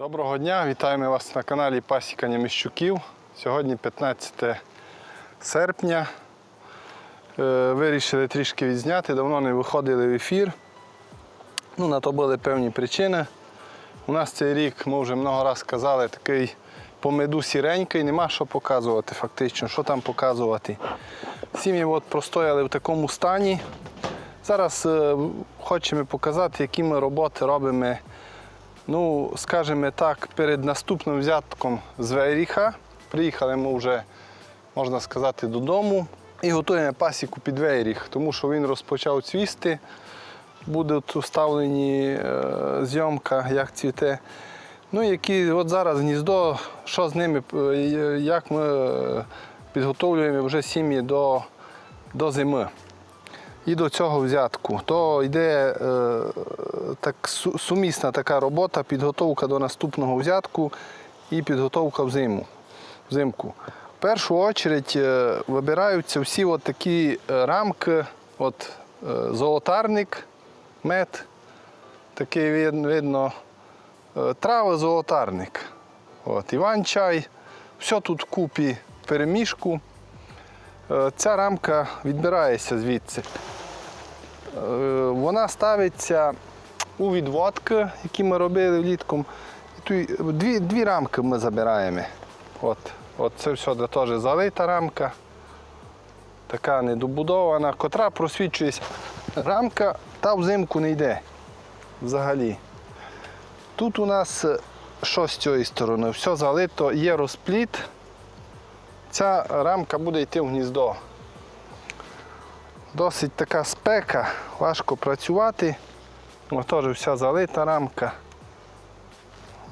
Доброго дня, вітаємо вас на каналі Пасіка Німіщуків. Сьогодні 15 серпня. Е, Вирішили трішки відзняти, давно не виходили в ефір. Ну, на то були певні причини. У нас цей рік, ми вже много разів казали, такий по меду сіренький, нема що показувати фактично, що там показувати. Сім'ї от простояли в такому стані. Зараз е, хочемо показати, які ми роботи робимо Ну, скажімо так, перед наступним взятком з Вейріха приїхали ми вже, можна сказати, додому і готуємо пасіку під Вейріх, тому що він розпочав цвісти. Буде тут вставлені е, зйомка, як цвіте. Ну, які от зараз гніздо, що з ними, е, як ми е, підготовлюємо вже сім'ї до, до зими і до цього взятку. То йде е, так, сумісна така робота, підготовка до наступного взятку і підготовка в зиму. Взимку. В першу чергу е, вибираються всі от такі е, рамки, от, е, золотарник, мед, такий вид- видно, трави золотарник. От, Іван-чай, все тут вкупі перемішку. Ця рамка відбирається звідси. Е, Вона ставиться у відводки, які ми робили влітком. Дві, дві рамки ми забираємо. От, от це все теж залита рамка, така недобудована, котра просвічується. Рамка та взимку не йде взагалі. Тут у нас е, що з цієї сторони? Все залито, є розпліт. Ця рамка буде йти в гніздо. Досить така спека, важко працювати. Теж вся залита рамка.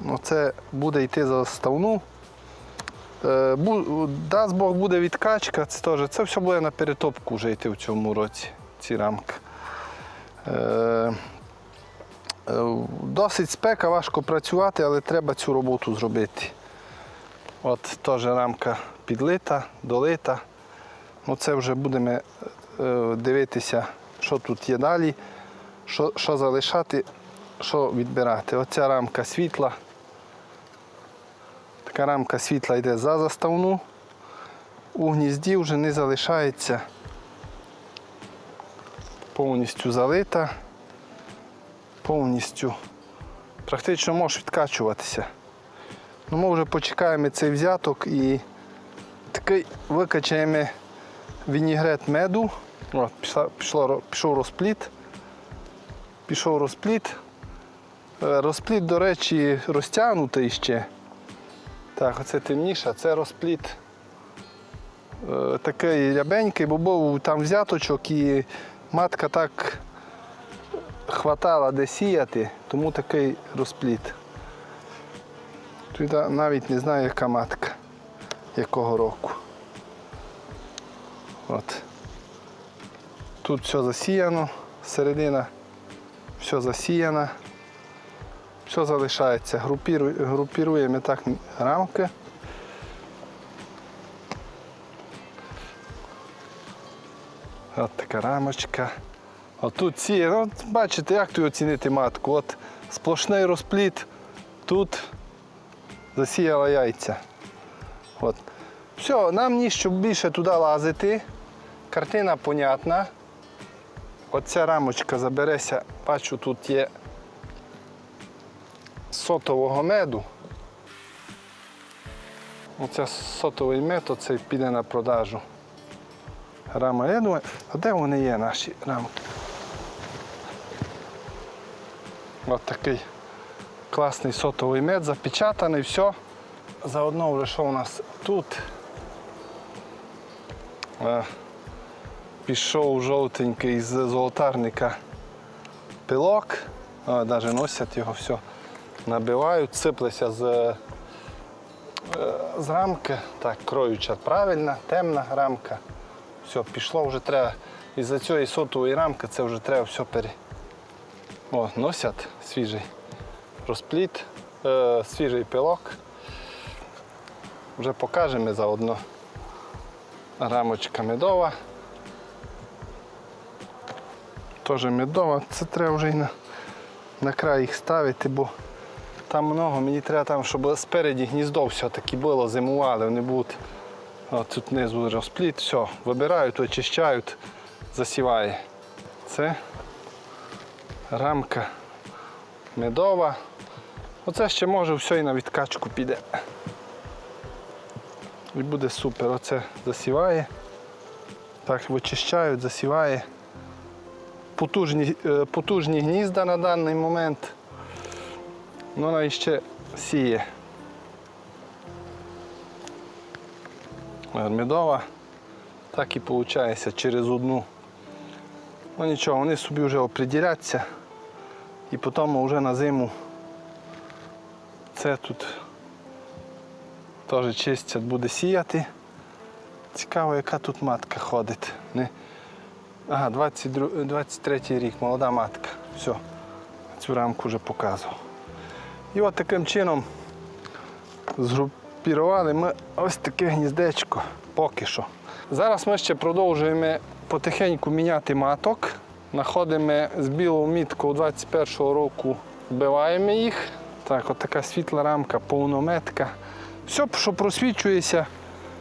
Оце буде йти за заставну. Е, Дасть Бог буде відкачка, це теж. Це все буде на перетопку вже йти в цьому році, ці рамки. Е, е, Досить спека, важко працювати, але треба цю роботу зробити. От теж рамка підлита, долита. Ну, це вже будемо дивитися, що тут є далі, що, що залишати, що відбирати. Оця рамка світла. Така рамка світла йде за заставну. У гнізді вже не залишається повністю залита, повністю практично може відкачуватися. Ну, ми вже почекаємо цей взяток і такий викачаємо вінігрет меду. Пішла, пішов розпліт. Пішов розпліт. Е, Розпліт, до речі, розтягнутий ще. Так, оце темніше, це розпліт е, такий рябенький, бо був там взяточок і матка так хватала де сіяти, тому такий розпліт. Тут навіть не знаю, яка матка, якого року. От. Тут все засіяно, середина все засіяна, все залишається. Групіруємо так рамки. От така рамочка. Отут ці, ну, бачите, як тут оцінити матку. От сплошний розпліт, тут засіяла яйця. От. Все, нам ні, щоб більше туди лазити. Картина понятна. Оця рамочка забереся, бачу, тут є сотового меду. Оце сотовий мед, оцей піде на продажу. Рама, я думаю, а де вони є наші рамки? Ось такий класний сотовий мед, запечатаний, все. Заодно вже що у нас тут. Пішов жовтенький з золотарника пилок. Навіть носять його все. Набивають, сиплеся з, е, з рамки. Так, кроюча правильна, темна рамка. Все, пішло вже треба. Із-за цієї сотової рамки це вже треба все пере. О, носять свіжий розпліт, е, свіжий пилок. Вже покажемо заодно. Рамочка медова. Теж медова. Це треба вже і на, на край їх ставити, бо Там много, мені треба там, щоб спереді гніздо все-таки було, зимували, вони будуть. От тут знизу розпліт, все, вибирають, очищають, засіває. Це рамка медова. Оце ще може все і на відкачку піде. І буде супер. Оце засіває. Так, вичищають, засіває. Потужні, е, потужні гнізда на даний момент. Ну, вона ще сіє. Медова. Так і виходить через одну. Ну нічого, вони собі вже оприділяться і потім вже на зиму це тут теж чистять, буде сіяти. Цікаво, яка тут матка ходить. Ага, 22, 23 рік, молода матка. Все, цю рамку вже показував. І от таким чином згрупірували ми ось таке гніздечко поки що. Зараз ми ще продовжуємо потихеньку міняти маток. Знаходимо з білого мітку 21-го року, вбиваємо їх. Так, от така світла рамка, повнометка. Все, що просвічується,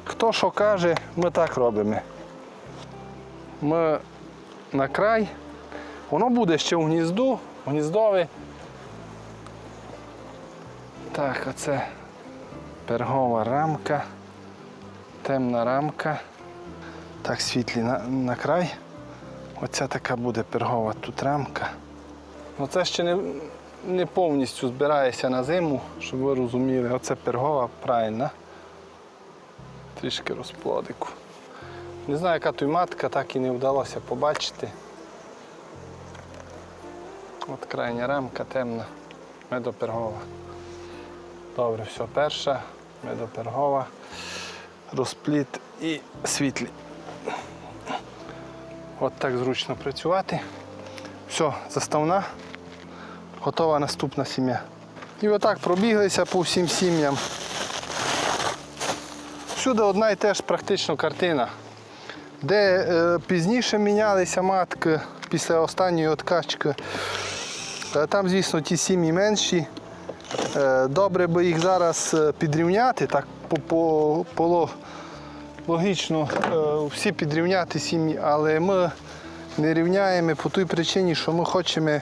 хто що каже, ми так робимо. Ми на край. Воно буде ще в гнізду, в гніздові. Так, оце пергова рамка, темна рамка. Так, світлі на, на край. Оця така буде пергова тут рамка. Ну це ще не, не повністю збирається на зиму, щоб ви розуміли. Оце пергова правильно. Трішки розплодику. Не знаю, яка тут матка, так і не вдалося побачити. От крайня рамка темна, медопергова. Добре, все, перша, медопергова, розпліт і світлі. От так зручно працювати. Все, заставна, готова наступна сім'я. І отак пробіглися по всім сім'ям. Всюди одна і те ж практично картина. Де е, пізніше мінялися матки після останньої откачки, е, там, звісно, ті сім'ї менші. Е, добре би їх зараз е, підрівняти, так по, по, по логічно всі підрівняти сім'ї, але ми не рівняємо по той причині, що ми хочемо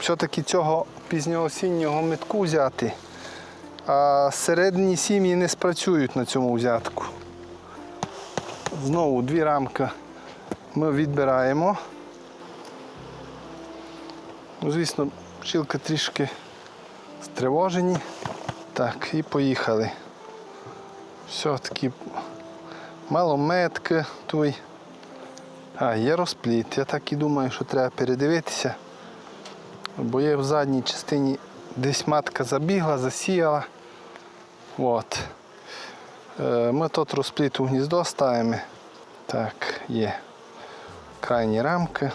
все-таки цього пізньоосіннього метку взяти, а середні сім'ї не спрацюють на цьому взятку. Знову дві рамки ми відбираємо. Ну, звісно, пчілки трішки стривожені. Так, і поїхали. Все таки малометки той. А, є розпліт. Я так і думаю, що треба передивитися. Бо є в задній частині десь матка забігла, засіяла. От. Е, Ми тут розпліт у гніздо ставимо. Так, є. Крайні рамки.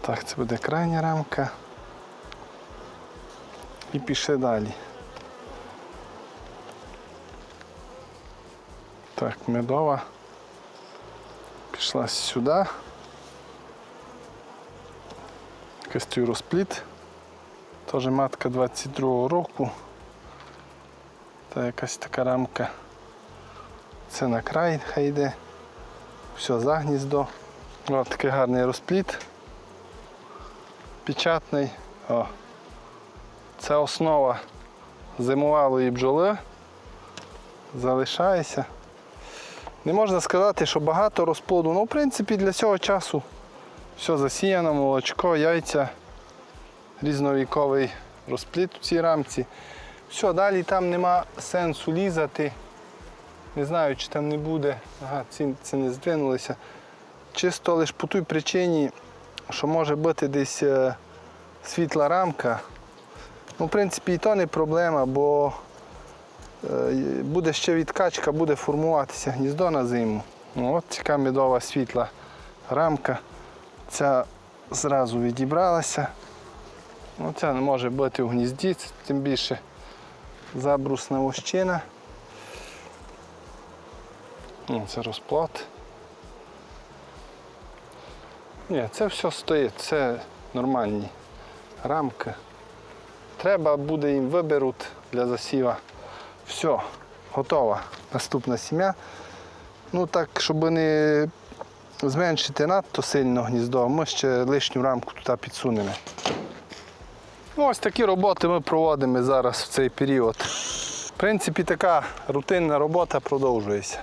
Так, це буде крайня рамка. І пішли далі. Так, медова. Пішла сюди. Костюй розпліт. Теж матка 22-го року. Та якась така рамка. Це на край хай йде. Все, за гніздо. О, такий гарний розпліт. Печатний. О. Це основа зимувалої бджоли. Залишається. Не можна сказати, що багато розплоду. Ну, в принципі, для цього часу все засіяно, молочко, яйця, різновіковий розпліт у цій рамці. Все, далі там нема сенсу лізати. Не знаю, чи там не буде. Ага, ці, це не здвинулися. Чисто лише по той причині, що може бути десь е, світла рамка. Ну, в принципі, і то не проблема, бо е, буде ще відкачка, буде формуватися гніздо на зиму. Ну, от така медова світла рамка. Ця зразу відібралася. Ну, Ця не може бути в гнізді, тим більше забрусна вощина. Ну, Це розплод. Ні, це все стоїть. Це нормальні рамки. Треба буде їм виберуть для засіва. Все, готова. Наступна сім'я. Ну так, щоб не зменшити надто сильно гніздо, ми ще лишню рамку туди підсунемо. Ну, ось такі роботи ми проводимо зараз в цей період. В принципі, така рутинна робота продовжується.